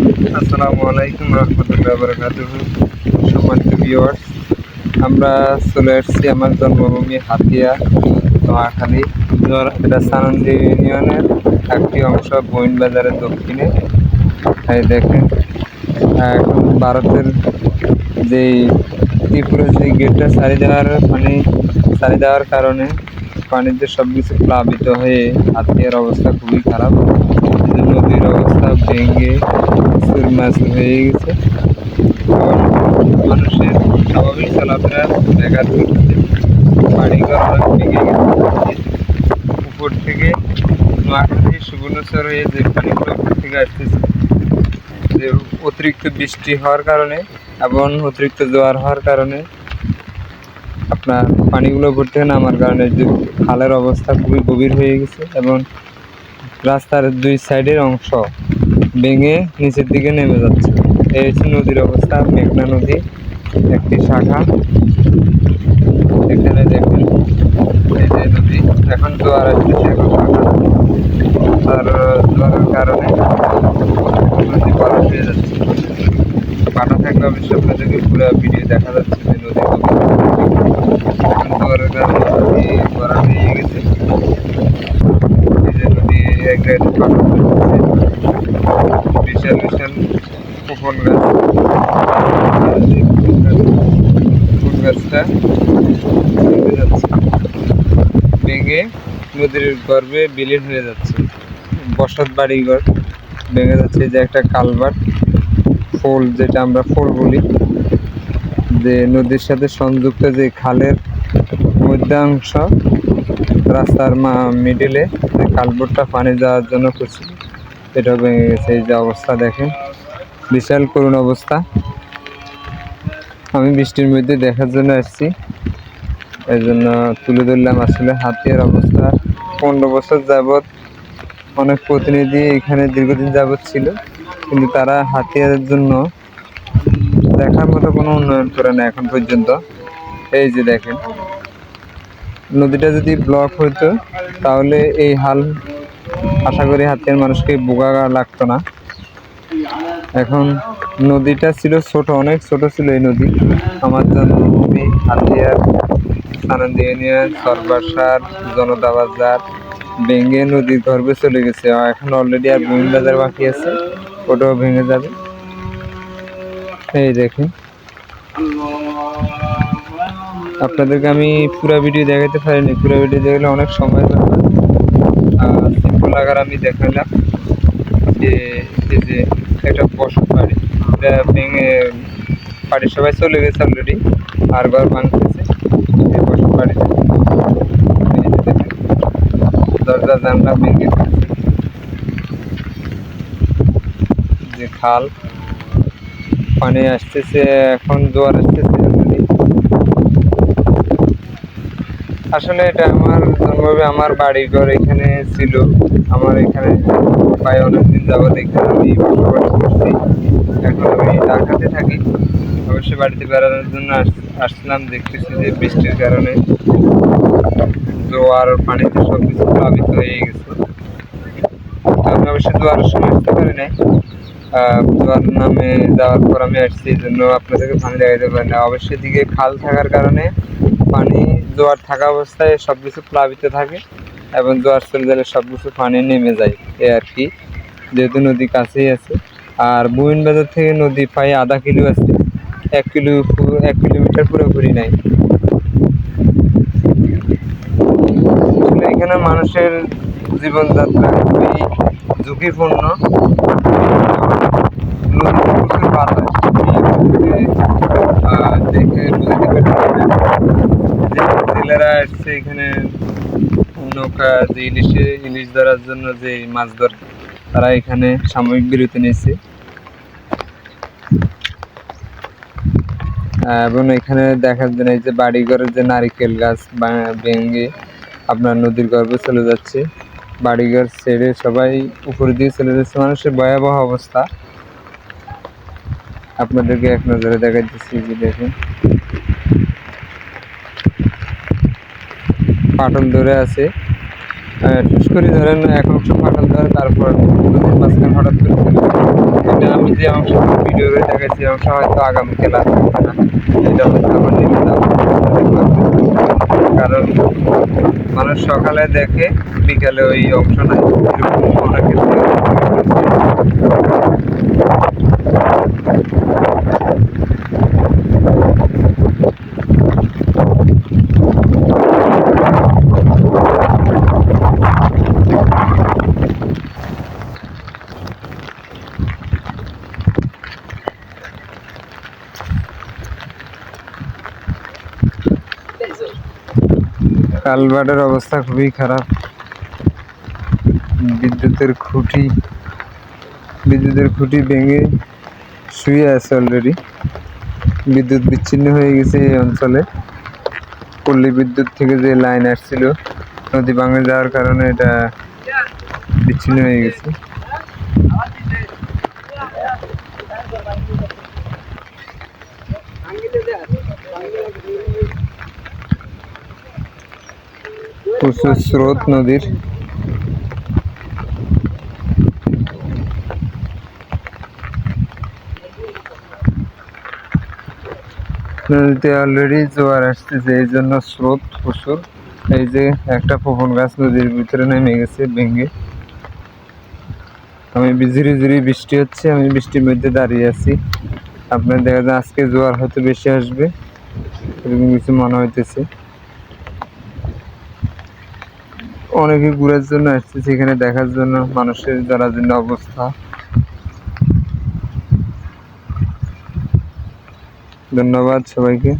আসসালামু আলাইকুম রহমতুল্লাহ বরকাতুহ। সম্মানিত ভিউয়ার্স আমরা চলে আসছি আমার জন্মভূমি হাতিয়া, নোয়াখালী। এটা সানন্দি ইউনিয়নের একটি অংশ, বইন বাজারের দক্ষিণে। এই দেখেন, এখন ভারতের যেই ত্রিপুরা যে গেটটা, সারি দেওয়ার পানি সারি দেওয়ার কারণে পানিতে সব কিছু প্লাবিত হয়ে হাতিয়ার অবস্থা খুবই খারাপ। নদীর অবস্থা ভেঙে সুরমাস হয়ে গেছে। মানুষের স্বাভাবিক চলাফেরা ব্যাঘাত ঘটছে। বাড়িঘর অনেক ভেঙে গেছে। উপর থেকে নোয়াখালী সুবর্ণচর হয়ে যে পানিগুলো উপর থেকে আসতেছে, যে অতিরিক্ত বৃষ্টি হওয়ার কারণে এবং অতিরিক্ত জোয়ার হওয়ার কারণে আপনার পানিগুলো ভর্তি হয়ে নামার কারণে যে খালের অবস্থা খুবই গভীর হয়ে গেছে এবং রাস্তার দুই সাইডের অংশ ভেঙে নিচের দিকে নেমে যাচ্ছে। এই হচ্ছে নদীর অবস্থা, মেঘনা নদী, একটি শাখা। এখানে দেখুন, এই যে নদী। এখন জোয়ার আসতেছে এখন শাখা আর জোয়ারের কারণে নদী বরফ হয়ে যাচ্ছে। পাটা থাকলে অবশ্যই আপনাদেরকে পুরো ভিডিও দেখা যাচ্ছে যে নদী এখন জোয়ারের কারণে নদী বরফ হয়ে গেছে এই যে নদী থাকতেছে বিশাল বিশাল কুপন গাছ কুপন গাছটা ভেঙে নদীর গর্ভে বিলীন হয়ে যাচ্ছে। বসত বাড়িঘর ভেঙে যাচ্ছে। যে একটা কালভার্ট, ফোল যেটা আমরা ফোল বলি। যে নদীর সাথে সংযুক্ত যে খালের মধ্যাংশ রাস্তার মিডিলে কালবোর্ডটা পানি যাওয়ার জন্য করছিল এটা ভেঙে গেছে। এই যে অবস্থা দেখেন, বিশাল করুণ অবস্থা। আমি বৃষ্টির মধ্যে দেখার জন্য আসছি। এই জন্য তুলে ধরলাম আসলে হাতিয়ার অবস্থা। পনেরো বছর যাবৎ অনেক প্রতিনিধি এখানে দীর্ঘদিন যাবৎ ছিল, কিন্তু তারা হাতিয়ারের জন্য দেখার মতো কোনো উন্নয়ন করে না এখন পর্যন্ত। এই যে দেখেন নদীটা যদি ব্লক হইতো, তাহলে এই হাল আশা করি হাতিয়ার মানুষকে বোকা লাগতো না। এখন নদীটা ছিল ছোট, অনেক ছোট ছিল এই নদী। আমার জন্মভূমি হাতিয়ার আনন্দ ইউনিয়ন সরবাসার জনতা বাজার ভেঙে নদীর গর্ভে চলে গেছে। এখন অলরেডি আর বুমিন বাজার বাকি আছে, ওটাও ভেঙে যাবে। এই দেখুন। আপনাদেরকে আমি পুরো ভিডিও দেখাতে পারিনি। পুরো ভিডিও দেখলে অনেক সময় লাগবে। সিম্পল আকার আমি দেখালাম যে যে একটা বসত বাড়ি। এটা ভেঙে বাড়ির সবাই চলে গেছে অলরেডি আর ঘর ভাঙতেছে বসত বাড়িতে। দরজা, জানলা ভেঙে। যে খাল। পানি আসতেছে, এখন জোয়ার আসতেছে। আসলে এটা আমার জন্মভাবে আমার বাড়ি ঘর এখানে ছিল। আমার এখানে প্রায় অনেকদিন যাবত এখানে আমি বসবাস করছি। এখন আমি ঢাকাতে থাকি। অবশ্যই বাড়িতে বেড়ানোর জন্য আস- আসছিলাম দেখতেছি যে বৃষ্টির কারণে। জোয়ার পানিতে সব কিছু প্লাবিত হয়ে গেছে। আমি অবশ্যই জোয়ারের সময় আসতে পারি নাই। জোয়ার নামে যাওয়ার পর আমি আসছি, এই জন্য আপনাদেরকে পানি দেখাতে পারি না। অবশ্যই দিকে খাল থাকার কারণে পানি, জোয়ার থাকা অবস্থায় সব কিছু প্লাবিত থাকে এবং জোয়ার চলে গেলে সব কিছু পানি নেমে যায়, এ আর কি। যেহেতু নদী কাছেই আছে। আর বুইন বাজার থেকে নদী প্রায় আধা কিলো আছে। এক কিলো এক কিলোমিটার পুরোপুরি নাই। এখানে মানুষের জীবনযাত্রা খুবই ঝুঁকিপূর্ণ এই আহ, দেখে বুঝতে পারছি না। যে জেলেরা আসছে এখানে নৌকা, যে ইলিশে, ইলিশ ধরার জন্য যে মাছ ধর, তারা এখানে সাময়িক বিরতি নিয়েছে। এবং এখানে দেখার জন্য এই যে বাড়িঘরের যে নারিকেল গাছ ভেঙে আপনার নদীর গর্ভে চলে যাচ্ছে, বাড়িঘর ছেড়ে সবাই উপরে দিয়ে চলে যাচ্ছে। মানুষের ভয়াবহ অবস্থা। আপনাদেরকে এক নজরে দেখাইতেছি দেখুন। ফাটল ধরে আছে। টুস করে ধরেন, এক অংশ ফাটল ধরে, তারপর নদীর মাঝখানে হঠাৎ করে চলে। এটা আমি যে অংশ ভিডিওতে দেখাচ্ছি, অংশ হয়তো আগামীকাল থাকবে না। নেমে কারণ মানুষ সকালে দেখে, বিকালে ওই অংশ নাই। অনেক কালভার্টের অবস্থা খুবই খারাপ। বিদ্যুতের খুঁটি বিদ্যুতের খুঁটি ভেঙে শুয়ে আছে অলরেডি বিদ্যুৎ বিচ্ছিন্ন হয়ে গেছে এই অঞ্চলে। পল্লী বিদ্যুৎ থেকে যে লাইন আসছিল, নদী ভাঙে যাওয়ার কারণে এটা বিচ্ছিন্ন হয়ে গেছে। প্রচুর স্রোত নদীর। নদীতে অলরেডি জোয়ার আসতেছে, এই জন্য স্রোত প্রচুর। এই যে একটা পবন গাছ নদীর ভিতরে নেমে গেছে, ভেঙে। আমি ঝিরি ঝিরি বৃষ্টি হচ্ছে, আমি বৃষ্টির মধ্যে দাঁড়িয়ে আছি। আপনার দেখা যায় আজকে জোয়ার হয়তো বেশি আসবে, এরকম কিছু মনে হইতেছে। অনেকে ঘুরার জন্য আসছে সেখানে দেখার জন্য মানুষের জন্য অবস্থা। ধন্যবাদ সবাইকে।